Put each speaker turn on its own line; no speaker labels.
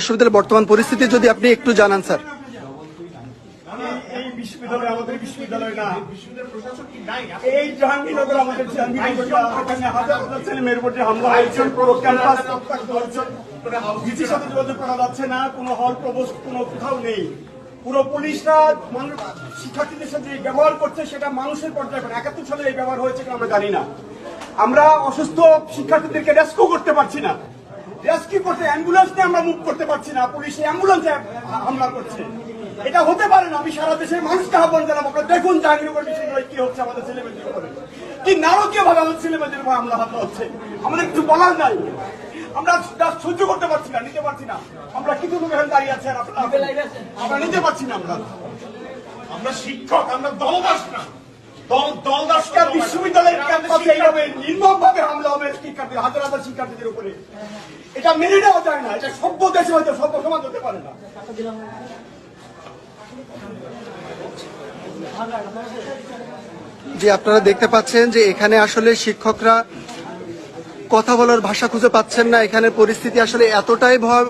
বিশ্ববিদ্যালয়ের বর্তমান পরিস্থিতি যদি আপনি একটু জানান, স্যার।
যোগাযোগ করা যাচ্ছে না, কোনো হল কোনো কোথাও নেই। পুরো পুলিশরা শিক্ষার্থীদের সাথে ব্যবহার করছে, সেটা মানুষের পর্যায়ে একাত্তর সালে এই ব্যবহার হয়েছে আমরা জানি না। আমরা অসুস্থ শিক্ষার্থীদেরকে রেস্কিউ করতে পারছি না। রেস্কিউ করতে অ্যাম্বুলেন্স নিয়ে আমরা মুভ করতে পারছি না। পুলিশ অ্যাম্বুলেন্সে হামলা করছে। এটা হতে পারে না আমি সারা দেশের মানুষকে আহ্বান জানাব আপনারা দেখুন জাহাঙ্গীরনগর বিশ্ববিদ্যালয়ে কি হচ্ছে আমাদের ছেলেমেয়েদের উপরে। কি নারকীয় ভাবে আমাদের ছেলেমেয়েদের উপর হামলা হামলা হচ্ছে আমাদের কিছু বলার নাই। আমরা সহ্য করতে পারছি না নিতে পারছি না। আমরা কিছু লোক এখানে দাঁড়িয়ে আছি আর আমরা নিতে পারছি না আমরা।
আমরা শিক্ষক আমরা দলদাস না। দল দলদাস
আজকে বিশ্ববিদ্যালয়ের ক্যাম্পাসে এইভাবে নির্মম ভাবে হামলা হবে শিক্ষার্থী হাজার হাজার শিক্ষার্থীদের উপরে। এটা মেনে নেওয়া যায় না, এটা সভ্য দেশে হয়তো সভ্য সমাজ হতে পারে না।
যে আপনারা দেখতে পাচ্ছেন যে এখানে আসলে শিক্ষকরা কথা বলার ভাষা খুঁজে পাচ্ছেন না। এখানে পরিস্থিতি আসলে এতটাই ভয়